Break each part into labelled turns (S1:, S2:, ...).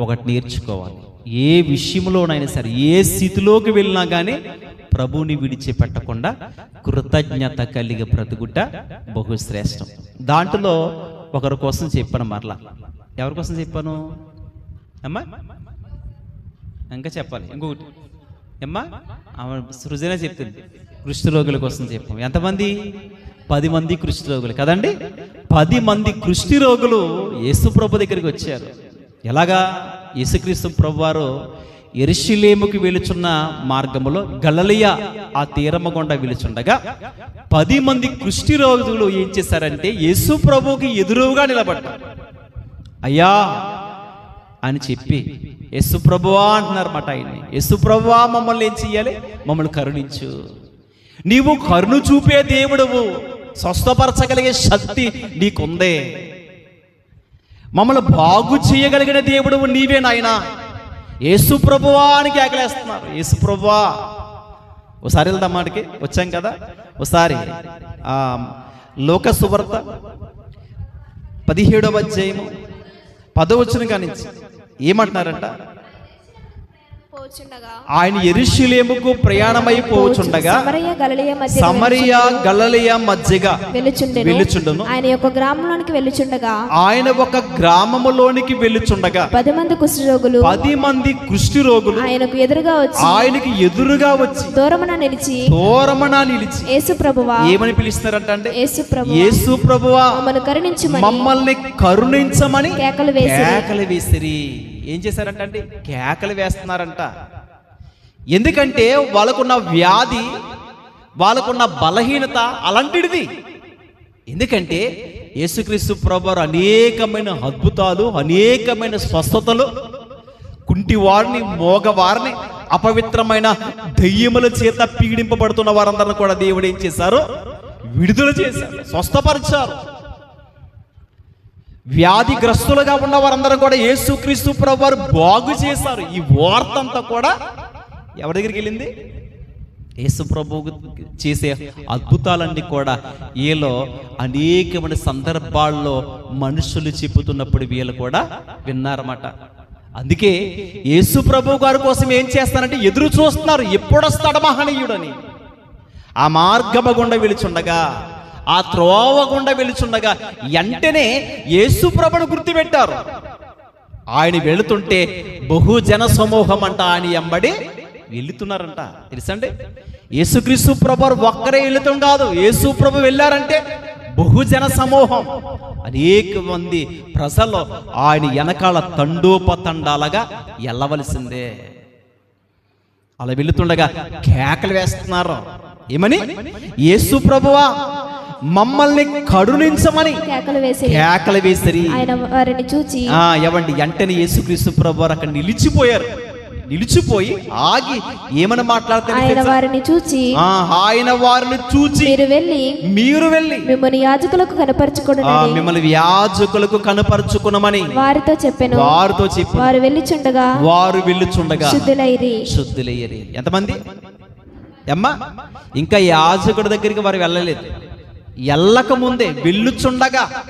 S1: ఒకటి నేర్చుకోవాలి. ఏ విషయంలోనైనా సరే ఏ స్థితిలోకి వెళ్ళినా కానీ ప్రభువుని విడిచిపెట్టకుండా కృతజ్ఞత కలిగి బ్రతుకుట బహుశ్రేష్టం. దాంట్లో ఒకరి కోసం చెప్పాను మరలా. ఎవరి కోసం చెప్పాను? అమ్మా? ఇంకా చెప్పాలి. ఇంకొకటి. అమ్మా? ఆమె సృజన చెప్తుంది. కృష్ణరోగుల కోసం చెప్పాం. ఎంతమంది? పది మంది కృష్ణరోగులు. కదండి? పది మంది కృష్టి రోగులు యేసు ప్రభు దగ్గరికి వచ్చారు. ఎలాగా? యేసుక్రీస్తు ప్రభువారు ఎరిశిలేముకి వెలుచున్న మార్గములో గలలియ ఆ తీరమ గుండా వెలుచుండగా పది మంది కృష్టి రోగులు ఏం చేశారంటే యేసు ప్రభువుకి ఎదురుగా నిలబడ్డారు. అయ్యా అని చెప్పి యేసు ప్రభువా అంటున్నారన్నమాట ఆయన్ని. యేసు ప్రభువా మమ్మల్ని ఏం చెయ్యాలి? మమ్మల్ని కరుణించు. నీవు కరుణ చూపే దేవుడవు. స్వస్థపరచగలిగే శక్తి నీకుందే. మమ్మల్ని బాగు చేయగలిగిన దేవుడు నీవే నాయనా. యేసు ప్రభువా అని కేకలేస్తున్నారు. యేసు ప్రభువా. ఒకసారి వెళ్దాం మాటికి. వచ్చాం కదా? ఒకసారి లోక సువర్త పదిహేడవ అధ్యాయము పదవచ్చును కానించి ఏమంటున్నారంట?
S2: పోచుండగా
S1: ఆయన ఎరుషులేముకు ప్రయాణమైపోచుండగా
S2: సమరయ గలలియ మధ్య
S1: సమరియ గలలియ మధ్యగా
S2: వెళ్ళుచుండెను
S1: వెళ్ళుచుండును
S2: ఆయన యొక్క గ్రామంలోనికి వెళ్ళుచుండగా
S1: ఆయన ఒక గ్రామములోనికి వెళ్ళుచుండగా
S2: పది మంది కుష్ఠరోగులు
S1: పది మంది కుష్టి రోగులు
S2: ఆయనకు ఎదురుగా వచ్చి
S1: ఆయనకి ఎదురుగా వచ్చి
S2: దూరమున నిలిచి
S1: దూరమన నిలిచి
S2: యేసు ప్రభువా
S1: ఏమని పిలుస్తారంట అంటే
S2: యేసు ప్రభు
S1: యేసు ప్రభువా
S2: మమ్మల్ని కరుణించుమని
S1: మమ్మల్ని కరుణించమని
S2: కేకలు వేసి
S1: కేకలు వేసిరి. ఏం చేశారంట అండి? కేకలు వేస్తున్నారంట. ఎందుకంటే వాళ్ళకున్న వ్యాధి వాళ్ళకున్న బలహీనత అలాంటిది. ఎందుకంటే యేసుక్రీస్తు ప్రభు అనేకమైన అద్భుతాలు అనేకమైన స్వస్థతలు కుంటి వారిని మోగవారిని అపవిత్రమైన దెయ్యముల చేత పీడింపబడుతున్న వారందరిని కూడా దేవుడు ఏం చేశారు? విడుదల చేశారు స్వస్థపరిచారు. వ్యాధిగ్రస్తులుగా ఉన్న వారందరూ కూడా యేసుక్రీస్తు ప్రభు వారు బాగు చేశారు. ఈ వార్త అంతా కూడా ఎవరి దగ్గరికి వెళ్ళింది? యేసు ప్రభు చేసే అద్భుతాలన్నీ కూడా వీళ్ళు అనేకమైన సందర్భాల్లో మనుషులు చెబుతున్నప్పుడు వీళ్ళు కూడా విన్నారన్నమాట. అందుకే యేసు ప్రభు గారి కోసం ఏం చేస్తారంటే ఎదురు చూస్తున్నారు. ఎప్పుడొస్తాడు మహనీయుడని. ఆ మార్గము గుండా వెలుచుండగా ఆ త్రోవ గుండా వెలుచుండగా వెంటనే యేసు ప్రభును గుర్తుపెట్టారు. ఆయన వెళుతుంటే బహుజన సమూహం అంట ఆయన ఎంబడి వెళుతున్నారంట. తెలుసండి? యేసుక్రీస్తు ప్రభు ఒక్కరే వెళుతాం కాదు. యేసు ప్రభు వెళ్ళారంటే బహుజన సమూహం అనేక మంది ప్రజలు ఆయన వెనకాల తండోపతండాలుగా వెళ్ళవలసిందే అలా వెళుతుండగా కేకలు వేస్తున్నారు. ఏమని? యేసు ప్రభువా మమ్మల్ని కరుణించమని
S2: కేకలు వేసి
S1: కేకలు వేసిరి.
S2: ఆయన వారిని చూచి
S1: ఆ ఎవండి వెంటనే యేసుక్రీస్తు ప్రభు వారు అక్కడ నిలిచిపోయారు. నిలిచిపోయి ఆగి ఏమని మాట్లాడతారు
S2: ఆయన? వారిని చూచి
S1: ఆ, ఆయన వారిని చూచి
S2: మీరు వెళ్ళి
S1: మీరు వెళ్ళి
S2: మిమ్మల్ని యాజకులకు కనపరచుకోండి
S1: మిమ్మల్ని కనపరుచుకునమని
S2: వారితో చెప్పెను.
S1: వారితో చెప్పి.
S2: వారు వెళ్ళిచుండగా
S1: వారు వెళ్ళుచుండగా
S2: శుద్ధులైరి
S1: శుద్ధులయ్యరి. ఎంతమంది? అమ్మా ఇంకా యాజకుడి దగ్గరికి వారు వెళ్ళలేదు. ఎల్లక ముందే వెళ్ళుచుండగా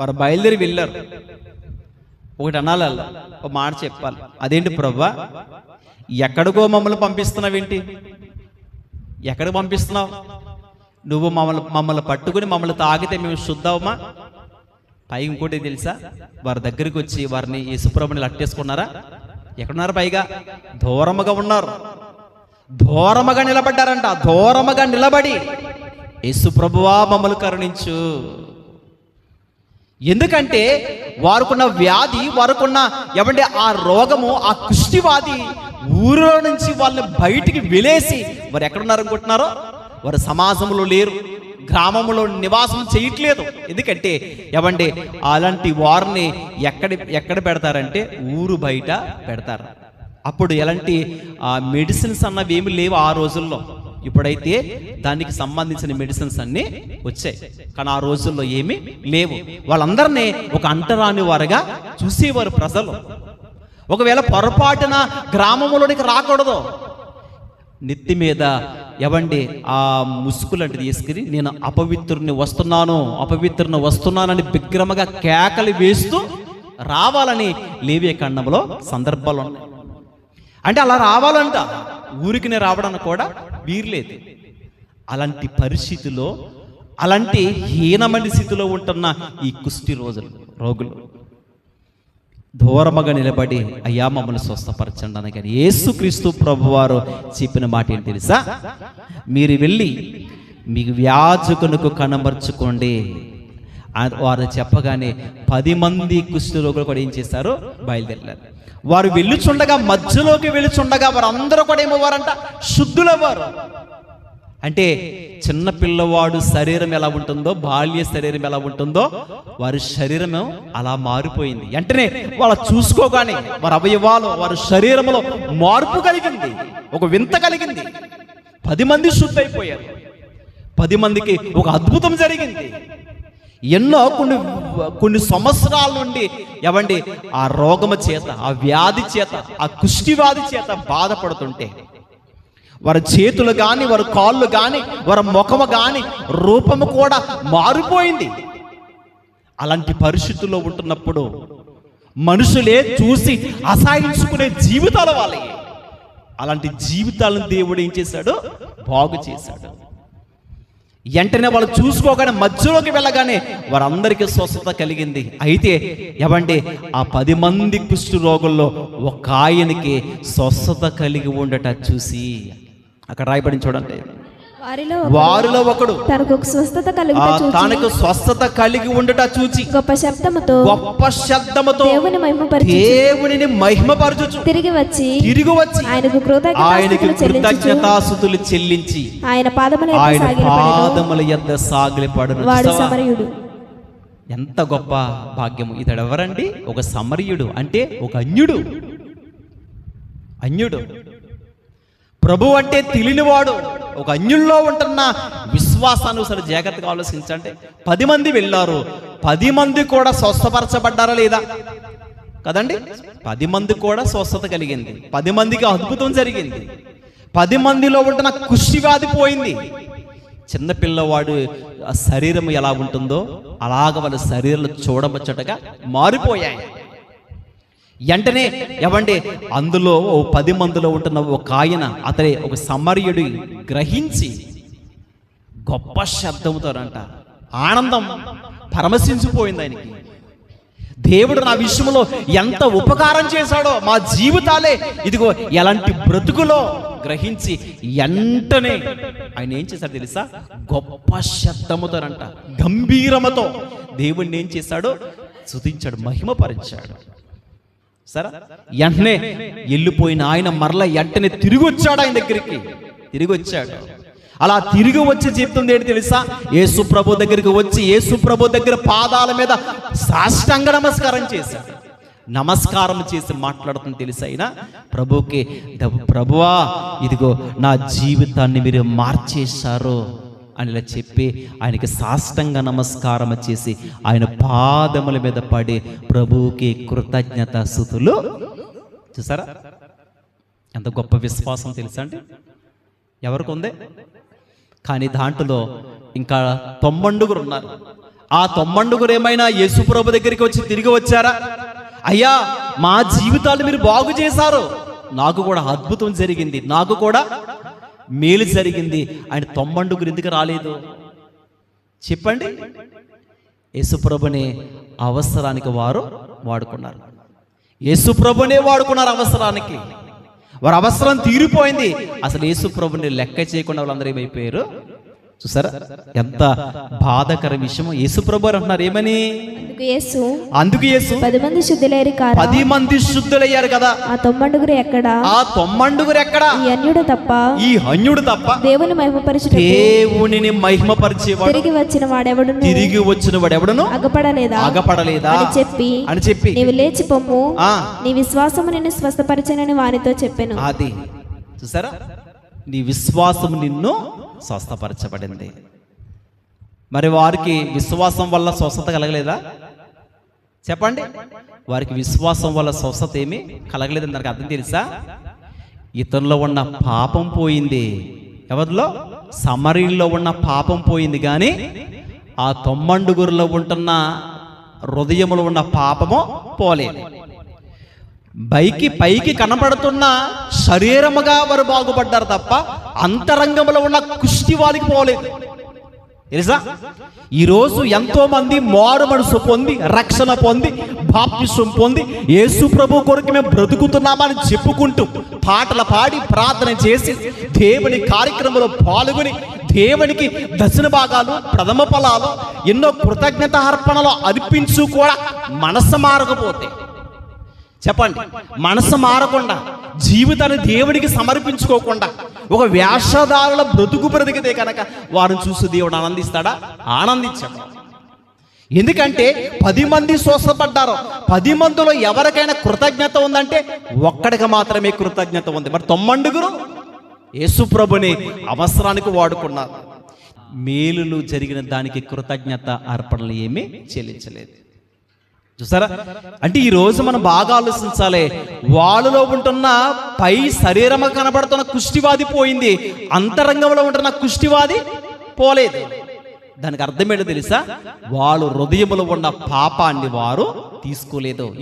S1: వారు బయలుదేరి వెళ్ళారు. ఒకటి అనాలి ఒక మాట చెప్పాలి. అదేంటి ప్రభా? ఎక్కడికో మమ్మల్ని పంపిస్తున్నావేంటి? ఎక్కడికి పంపిస్తున్నావు? నువ్వు మమ్మల్ని మమ్మల్ని పట్టుకుని మమ్మల్ని తాగితే మేము శుద్ధవమా పై ఇంకోటి తెలుసా? వారి దగ్గరికి వచ్చి వారిని యేసుప్రభుని లట్టేసుకున్నారా? ఎక్కడున్నారు పైగా? దూరముగా ఉన్నారు. దూరముగా నిలబడ్డారంట. దూరముగా నిలబడి యేసు ప్రభువా మమ్మల్ని కరుణించు. ఎందుకంటే వారికున్న వ్యాధి వారుకున్న ఏమంటే ఆ రోగము ఆ కుష్టివాది ఊరిలో నుంచి వాళ్ళని బయటికి వెలేసి వారు ఎక్కడున్నారు అనుకుంటున్నారో? వారు సమాజంలో లేరు గ్రామంలో నివాసం చేయట్లేదు. ఎందుకంటే ఏమంటే అలాంటి వారిని ఎక్కడ ఎక్కడ పెడతారంటే ఊరు బయట పెడతారు. అప్పుడు ఎలాంటి ఆ మెడిసిన్స్ అన్నవి ఏమి లేవు ఆ రోజుల్లో. ఇప్పుడైతే దానికి సంబంధించిన మెడిసిన్స్ అన్నీ వచ్చాయి. కానీ ఆ రోజుల్లో ఏమీ లేవు. వాళ్ళందరినీ ఒక అంటరాని వారుగా చూసేవారు ప్రజలు. ఒకవేళ పొరపాటున గ్రామంలోనికి రాకూడదు. నెత్తి మీద ఎవండి ఆ ముసుగులంటిది తీసుకుని నేను అపవిత్రుని వస్తున్నాను అపవిత్రుని వస్తున్నానని బిగ్రమగా కేకలు వేస్తూ రావాలని లేవే ఖండంలో సందర్భాలు ఉన్నాయి. అంటే అలా రావాలంట. ఊరికినే రావడానికి కూడా వీర్లేదు. అలాంటి పరిస్థితిలో అలాంటి హీనమైన స్థితిలో ఉంటున్న ఈ కుష్టి రోజులు రోగులు దూరముగా నిలబడి అయ్యా మమ్మల్ని స్వస్థపరచండి అని కానీ యేసుక్రీస్తు ప్రభువారు చెప్పిన మాట ఏంటి తెలుసా? మీరు వెళ్ళి మీకు వ్యాజకునకు కనబరుచుకోండి. వారు చెప్పగానే పది మంది కుష్ఠరోగులు కూడా ఏం చేశారు? బయలుదేరారు వారు వెళ్ళుచుండగా మధ్యలోకి వెళ్ళుచుండగా వారు అందరూ కూడా ఏమవ్వారంట? శుద్ధులవ్వారు. అంటే చిన్న పిల్లవాడు శరీరం ఎలా ఉంటుందో బాల్య శరీరం ఎలా ఉంటుందో వారి శరీరం అలా మారిపోయింది. వెంటనే వాళ్ళ చూసుకోగానే వారి అవయవాలు వారి శరీరంలో మార్పు కలిగింది. ఒక వింత కలిగింది. పది మంది శుద్ధైపోయారు. పది మందికి ఒక అద్భుతం జరిగింది. ఎన్నో కొన్ని కొన్ని సంవత్సరాల నుండి ఎవండి ఆ రోగము చేత ఆ వ్యాధి చేత ఆ కుష్టి వ్యాధి చేత బాధపడుతుంటే వారి చేతులు కానీ వారి కాళ్ళు కానీ వారి ముఖము కానీ రూపము కూడా మారిపోయింది. అలాంటి పరిస్థితుల్లో ఉంటున్నప్పుడు మనుషులే చూసి అసహించుకునే జీవితాల వాళ్ళే. అలాంటి జీవితాలను దేవుడు ఏం చేశాడు? బాగు చేశాడు. వెంటనే వాళ్ళు చూసుకోగానే మధ్యలోకి వెళ్ళగానే వారందరికీ స్వస్థత కలిగింది. అయితే ఏమండి ఆ పది మంది కుష్టు రోగుల్లో ఒక ఆయనకి స్వస్థత కలిగి ఉండట చూసి అక్కడ రాయబడి చూడండి.
S2: వారిలో
S1: ఒకడు
S2: తనకు ఒక స్వస్థత చూచి
S1: తనకు స్వస్థత కలిగి ఉండట చూచి.
S2: గొప్ప శబ్దముతో
S1: గొప్ప శబ్దముతో
S2: దేవుని మహిమపరిచి
S1: దేవునిని మహిమపరచుచు.
S2: తిరిగి వచ్చి
S1: తిరిగి వచ్చి
S2: ఆయనకు
S1: ఆయనకి కృతజ్ఞతాసుతులు చెల్లించి
S2: ఆయన పాదముల
S1: ఆయన. పాదముల యొద్ద సాగిలిపడును.
S2: వాడు? సమరయుడు.
S1: ఎంత గొప్ప భాగ్యము. ఇతడు ఎవరండి ఒక సమరయుడు అంటే ఒక అన్యుడు. అన్యుడు. ప్రభు అంటే తెలియనివాడు. ఒక అన్యుల్లో ఉంటున్న విశ్వాసాన్ని ఒకసారి జాగ్రత్తగా ఆలోచించండి. పది మంది వెళ్ళారు. పది మంది కూడా స్వస్థపరచబడ్డారా లేదా? కదండి? పది మంది కూడా స్వస్థత కలిగింది. పది మందికి అద్భుతం జరిగింది. పది మందిలో ఉంటున్న కుష్టి వ్యాధి పోయింది. చిన్నపిల్లవాడు శరీరం ఎలా ఉంటుందో అలాగ వాళ్ళ శరీరాలు చూడముచ్చటగా మారిపోయాయి. వెంటనే ఎవండి అందులో ఓ పది మందిలో ఉంటున్న ఒక ఆయన అతడే ఒక సమర్యుడు గ్రహించి గొప్ప శబ్దముతోనంట ఆనందం పరమశించిపోయింది ఆయనకి. దేవుడు నా విషయంలో ఎంత ఉపకారం చేశాడో మా జీవితాలే ఇదిగో ఎలాంటి బ్రతుకులో గ్రహించి వెంటనే ఆయన ఏం చేశాడు తెలుసా? గొప్ప శబ్దముతోనంట గంభీరమతో దేవుణ్ణి ఏం చేశాడో? స్తుతించాడు మహిమపరిచాడు. సరే? వెంటనే వెళ్ళిపోయిన ఆయన మరల వెంటనే తిరిగి వచ్చాడు ఆయన దగ్గరికి. తిరిగి వచ్చాడు అలా తిరిగి వచ్చి చెప్తుంది ఏంటి తెలుసా? యేసు ప్రభు దగ్గరికి వచ్చి యేసు ప్రభు దగ్గర పాదాల మీద సాష్టాంగ నమస్కారం చేశాడు. నమస్కారం చేసి మాట్లాడుతుంది తెలుసా ఆయన? ప్రభుకి ప్రభువా ఇదిగో నా జీవితాన్ని మీరు మార్చేశారు. అని ఇలా చెప్పి ఆయనకి సాష్టంగా నమస్కారం చేసి ఆయన పాదముల మీద పడి ప్రభువుకి కృతజ్ఞత స్థుతులు చూసారా? ఎంత గొప్ప విశ్వాసం తెలుసా అండి? ఎవరికి ఉంది? కానీ దాంట్లో ఇంకా తొమ్మండుగురు ఉన్నారు. ఆ తొమ్మండుగురు ఏమైనా యేసుప్రభు దగ్గరికి వచ్చి తిరిగి వచ్చారా? అయ్యా మా జీవితాలు మీరు బాగు చేశారు. నాకు కూడా అద్భుతం జరిగింది. నాకు కూడా మేలు జరిగింది. ఆయన తొమ్మండుగురు ఎందుకు రాలేదు? చెప్పండి. యేసుప్రభుని అవసరానికి వారు వాడుకున్నారు. యేసుప్రభునే వాడుకున్నారు అవసరానికి. వారి అవసరం తీరిపోయింది. అసలు యేసుప్రభుని లెక్క చేయకుండా వాళ్ళందరూ ఏమైపోయారు? చూసారా? ఎంత బాధకర విషయం యేసుప్రభు అంటున్నారు ఏమని?
S2: అందుకు యేసు పది మంది శుద్ధులేరి కారా?
S1: పది మంది శుద్ధులయ్యారు కదా.
S2: ఆ తొమ్మండుగురు ఎక్కడా?
S1: ఆ తొమ్మండుగురు ఎక్కడా?
S2: ఈ అన్యుడు తప్ప?
S1: ఈ హన్యుడు తప్ప?
S2: దేవుని మహిమపరచుటకు
S1: దేవునిని మహిమపరిచేవాడు.
S2: తిరిగి వచ్చిన వాడెవడును?
S1: తిరిగి వచ్చిన వాడు ఎవడను
S2: అగపడలేదా?
S1: ఆగపడలేదా
S2: అని చెప్పి
S1: అని చెప్పి.
S2: నీవు లేచి పొమ్ము.
S1: ఆ.
S2: నీ విశ్వాసము నిన్ను స్వస్థపరిచనని వారితో చెప్పాను.
S1: అది. చూసారా? నీ విశ్వాసం నిన్ను స్వస్థపరచబడింది. మరి వారికి విశ్వాసం వల్ల స్వస్థత కలగలేదా? చెప్పండి. వారికి విశ్వాసం వల్ల స్వస్థత ఏమీ కలగలేదని దానికి అర్థం తెలుసా? ఇతరులో ఉన్న పాపం పోయింది. ఎవరిలో? సమరీల్లో ఉన్న పాపం పోయింది కానీ ఆ తొమ్మండుగురిలో ఉంటున్న హృదయములు ఉన్న పాపము పోలేదు. పైకి పైకి కనబడుతున్న శరీరముగా వారు బాగుపడ్డారు తప్ప అంతరంగంలో ఉన్న కుష్టి పోలేదు. తెలుసా? ఈరోజు ఎంతో మంది మారు మనసు పొంది రక్షణ పొంది బాప్తిసం పొంది యేసు ప్రభు కొరకు మేము బ్రతుకుతున్నామని చెప్పుకుంటూ పాటలు పాడి ప్రార్థన చేసి దేవుని కార్యక్రమంలో పాల్గొని దేవునికి దశన భాగాలు ప్రథమ ఫలాలు ఎన్నో కృతజ్ఞత అర్పణలు అర్పించు కూడా మనసు మారకపోతే. చెప్పండి మనసు మారకుండా జీవితాన్ని దేవుడికి సమర్పించుకోకుండా ఒక వేషధారుల బ్రతుకు బ్రతికితే కనుక వారిని చూసి దేవుడు ఆనందిస్తాడా? ఆనందించాడు. ఎందుకంటే పది మంది స్వస్థపడ్డారు. పది మందిలో ఎవరికైనా కృతజ్ఞత ఉందంటే ఒక్కడికి మాత్రమే కృతజ్ఞత ఉంది. మరి తొమ్మండుగురు? యేసుప్రభుని అవసరానికి వాడుకున్నారు. మేలులు జరిగిన దానికి కృతజ్ఞత అర్పణలు ఏమీ చెల్లించలేదు. చూసారా? అంటే ఈ రోజు మనం బాగా ఆలోచించాలి. వాళ్ళలో ఉంటున్న పై శరీరం కనబడుతున్న కుష్టివాది పోయింది. అంతరంగంలో ఉంటున్న కుష్టివాది పోలేదు. దానికి అర్థం ఏంటో తెలుసా? వాళ్ళు హృదయములో ఉన్న పాపాన్ని వారు తీసుకోలేదు.